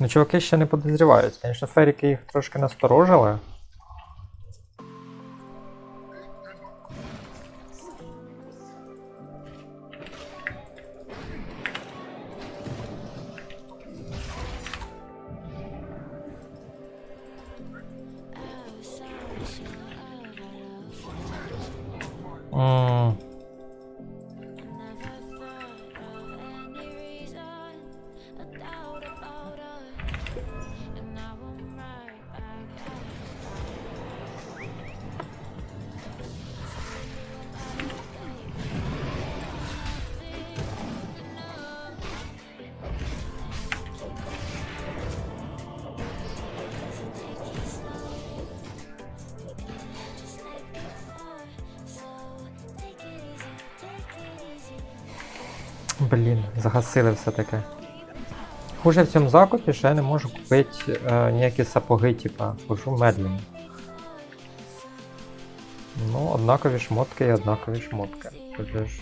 Ну, чуваки ще не підозрівають. Звісно, феріки їх трошки насторожили. М, Блін, загасили все-таки. Хуже в цьому закупі, що я не можу купити е, ніякі сапоги, типа, хожу медленно. Ну, однакові шмотки і однакові шмотки. Тут ж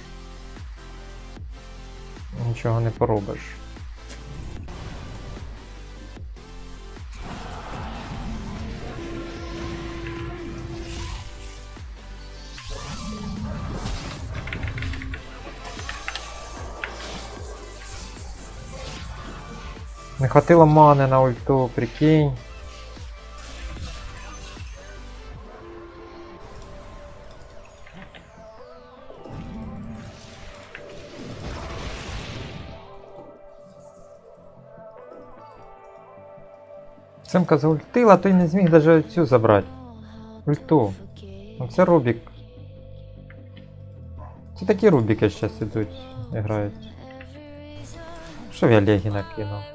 нічого не поробиш. Не хватило мани на ульту, прикинь. Семка заультила, то й не зміг навіть цю забрати. Ульту. Ну це Рубік. Це такі Рубіки зараз ідуть, грають. Що я Легі накинув?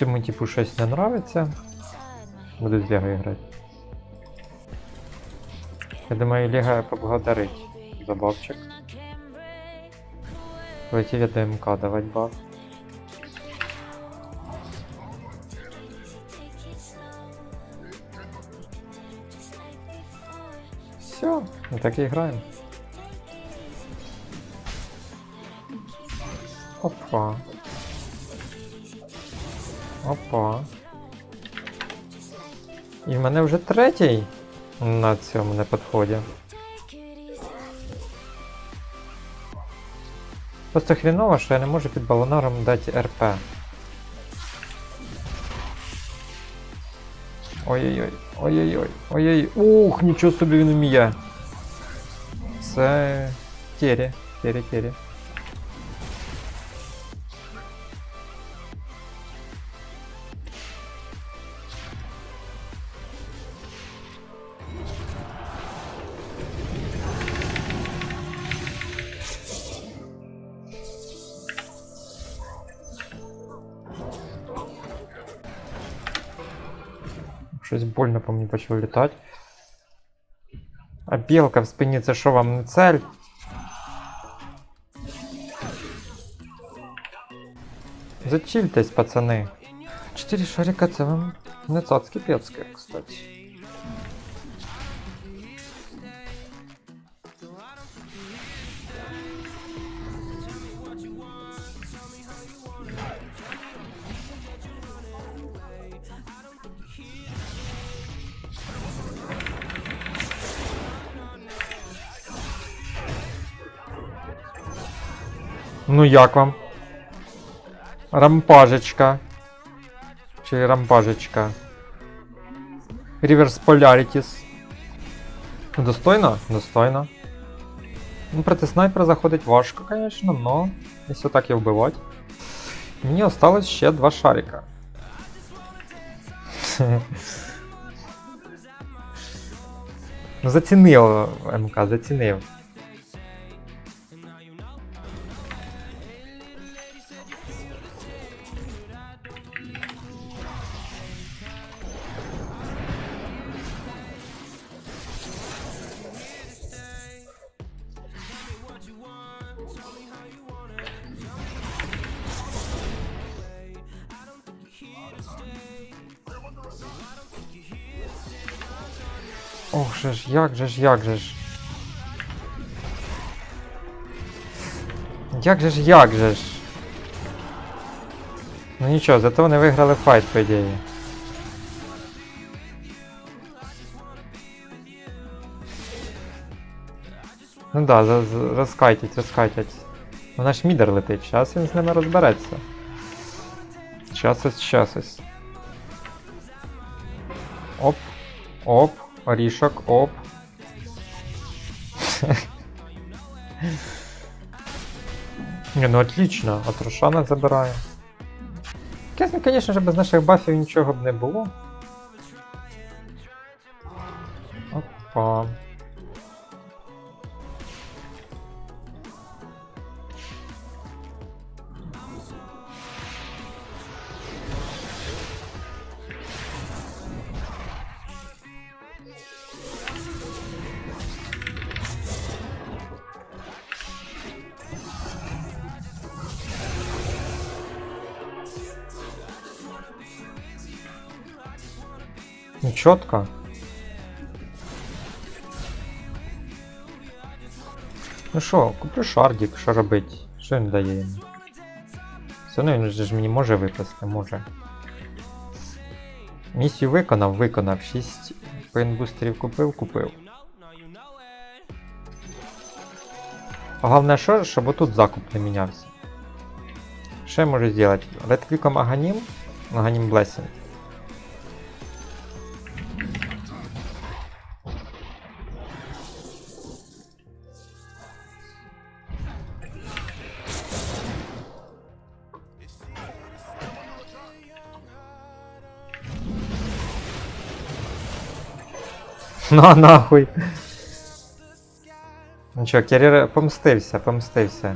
Цьому типу щось не нравиться. Буду з Лего грати. Я думаю, Лего поблагодарить за бабчик. Полетів я до МК давать баф. Все, ми так і граємо. Опа. Опа. І в мене вже третій на цьому не підході. Просто хріново, що я не можу під балонаром дати РП. Ой-ой-ой, ой-ой-ой, ой-ой. Ух, нічого собі він вміє. Це Тері, Тері, Тері. Щось больно по мені почало літати. А білка в спині це що вам не цель? Зачильтесь, пацани. Чотири шарика це вам не цацки пецьки, кстати. Ну як вам? Рампажечка. Чи рампажечка. Polarities. Ну, Достойно? Достойно. Ну, проти снайпера заходить важко, конечно, но якщо так і вбивати. Мені осталось ще два шарика. Зацінив МК, зацінив. Ох же ж, як же ж, як же ж. Як же ж, як же ж. Ну нічого, зато вони виграли файт, по ідеї. Ну да, за, за, розкайтять, розкайтять. Вона ж мідер летить, зараз він з ними розбереться. Щас ось, щас ось. Оп, оп, орішок, оп. Не, ну отлично, от Рошана забирає. Чесно, звісно ж, без наших бафів нічого б не було. Опа. Ну, чітко. Ну що, куплю шардик, що робить? Що він дає йому? Все одно він ж мені може випасти, може. Місію виконав, виконав. 6 пейнбустерів купив, купив. Головне, що, щоб отут закуп не мінявся. Що я можу зробити? Редкліком Аганім, Аганім Blessing. На нахуй. Ну чо, Керрір помстився, помстився.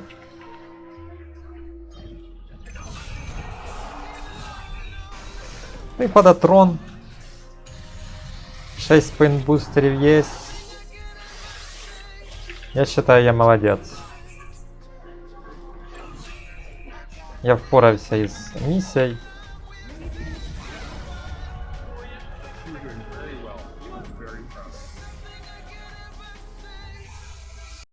Ну і падатрон. 6 спинбустерів є. Я считаю, я молодець. Я впорався із місією.